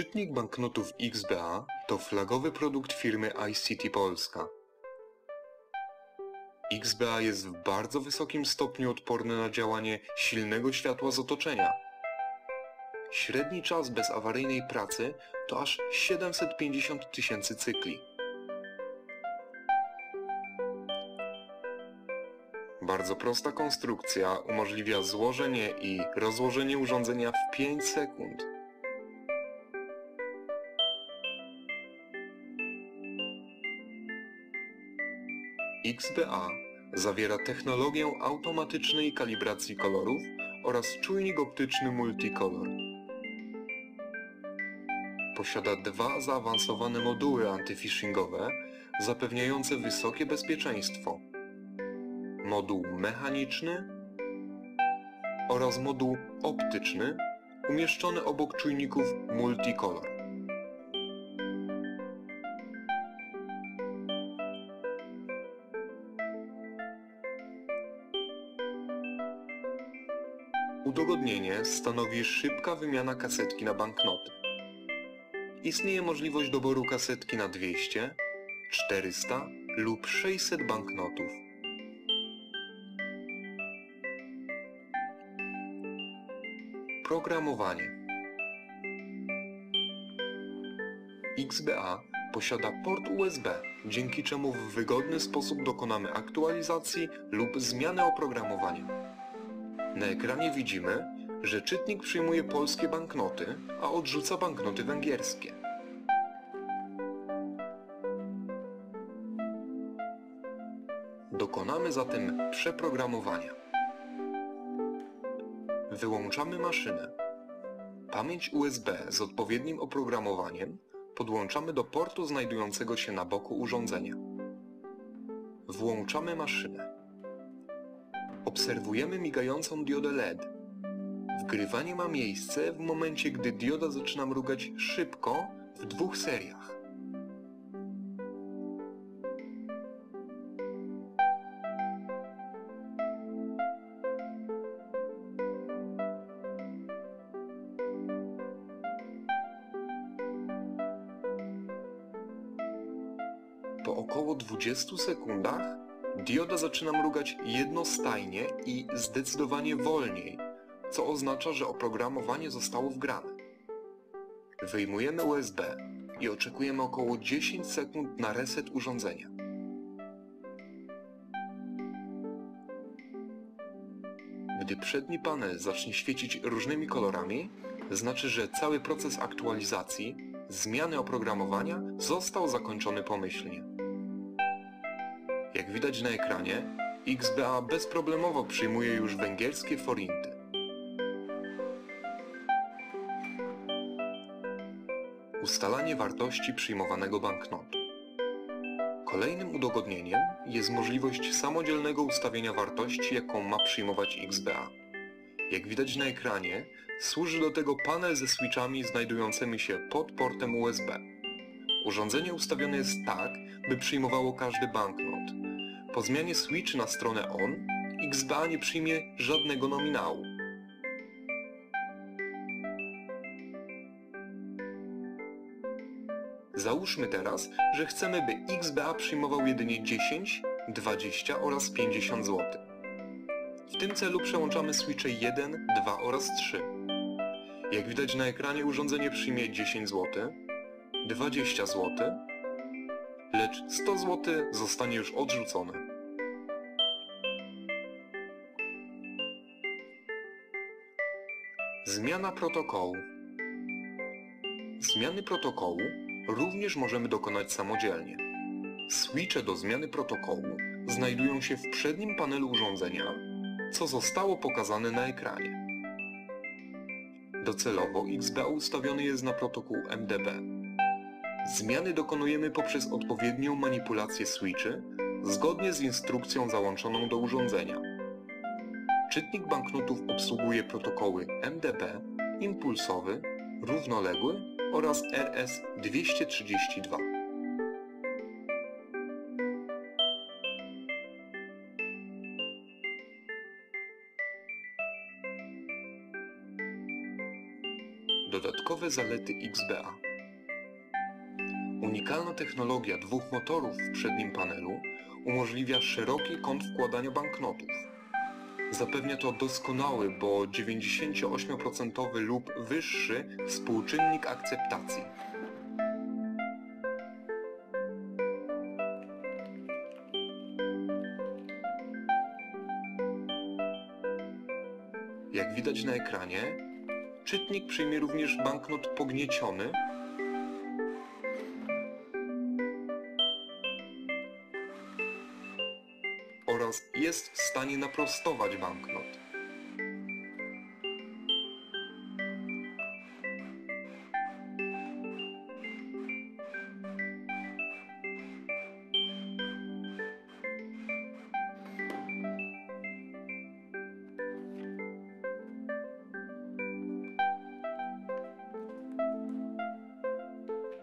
Czytnik banknotów XBA to flagowy produkt firmy ICT Polska. XBA jest w bardzo wysokim stopniu odporny na działanie silnego światła z otoczenia. Średni czas bezawaryjnej pracy to aż 750 tysięcy cykli. Bardzo prosta konstrukcja umożliwia złożenie i rozłożenie urządzenia w 5 sekund. XBA zawiera technologię automatycznej kalibracji kolorów oraz czujnik optyczny multicolor. Posiada dwa zaawansowane moduły antyphishingowe zapewniające wysokie bezpieczeństwo. Moduł mechaniczny oraz moduł optyczny umieszczony obok czujników multicolor. Udogodnienie stanowi szybka wymiana kasetki na banknoty. Istnieje możliwość doboru kasetki na 200, 400 lub 600 banknotów. Programowanie XBA posiada port USB, dzięki czemu w wygodny sposób dokonamy aktualizacji lub zmiany oprogramowania. Na ekranie widzimy, że czytnik przyjmuje polskie banknoty, a odrzuca banknoty węgierskie. Dokonamy zatem przeprogramowania. Wyłączamy maszynę. Pamięć USB z odpowiednim oprogramowaniem podłączamy do portu znajdującego się na boku urządzenia. Włączamy maszynę. Obserwujemy migającą diodę LED. Wgrywanie ma miejsce w momencie, gdy dioda zaczyna mrugać szybko w dwóch seriach. Po około 20 sekundach dioda zaczyna mrugać jednostajnie i zdecydowanie wolniej, co oznacza, że oprogramowanie zostało wgrane. Wyjmujemy USB i oczekujemy około 10 sekund na reset urządzenia. Gdy przedni panel zacznie świecić różnymi kolorami, znaczy, że cały proces aktualizacji, zmiany oprogramowania został zakończony pomyślnie. Jak widać na ekranie, XBA bezproblemowo przyjmuje już węgierskie forinty. Ustalanie wartości przyjmowanego banknotu. Kolejnym udogodnieniem jest możliwość samodzielnego ustawienia wartości, jaką ma przyjmować XBA. Jak widać na ekranie, służy do tego panel ze switchami znajdującymi się pod portem USB. Urządzenie ustawione jest tak, by przyjmowało każdy banknot. Po zmianie switch na stronę ON, XBA nie przyjmie żadnego nominału. Załóżmy teraz, że chcemy, by XBA przyjmował jedynie 10, 20 oraz 50 zł. W tym celu przełączamy switche 1, 2 oraz 3. Jak widać na ekranie urządzenie przyjmie 10 zł, 20 zł, lecz 100 zł zostanie już odrzucone. Zmiana protokołu Zmiany protokołu również możemy dokonać samodzielnie. Switche do zmiany protokołu znajdują się w przednim panelu urządzenia, co zostało pokazane na ekranie. Docelowo XBA ustawiony jest na protokół MDB. Zmiany dokonujemy poprzez odpowiednią manipulację switchy zgodnie z instrukcją załączoną do urządzenia. Czytnik banknotów obsługuje protokoły MDB, impulsowy, równoległy oraz RS-232. Dodatkowe zalety XBA Unikalna technologia dwóch motorów w przednim panelu umożliwia szeroki kąt wkładania banknotów. Zapewnia to doskonały, bo 98% lub wyższy współczynnik akceptacji. Jak widać na ekranie, czytnik przyjmie również banknot pognieciony oraz jest w stanie naprostować banknot.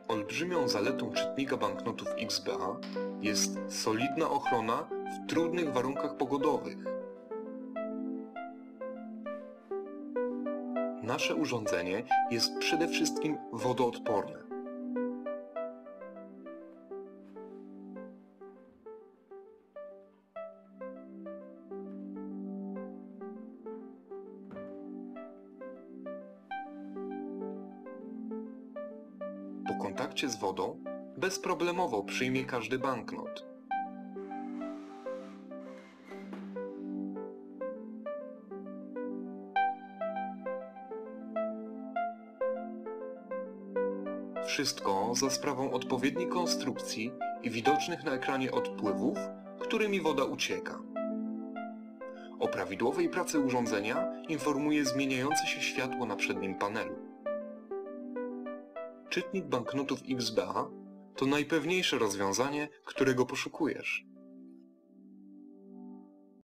Olbrzymią zaletą czytnika banknotów XBA jest solidna ochrona w trudnych warunkach pogodowych. Nasze urządzenie jest przede wszystkim wodoodporne. Po kontakcie z wodą bezproblemowo przyjmie każdy banknot. Wszystko za sprawą odpowiedniej konstrukcji i widocznych na ekranie odpływów, którymi woda ucieka. O prawidłowej pracy urządzenia informuje zmieniające się światło na przednim panelu. Czytnik banknotów XBA to najpewniejsze rozwiązanie, którego poszukujesz.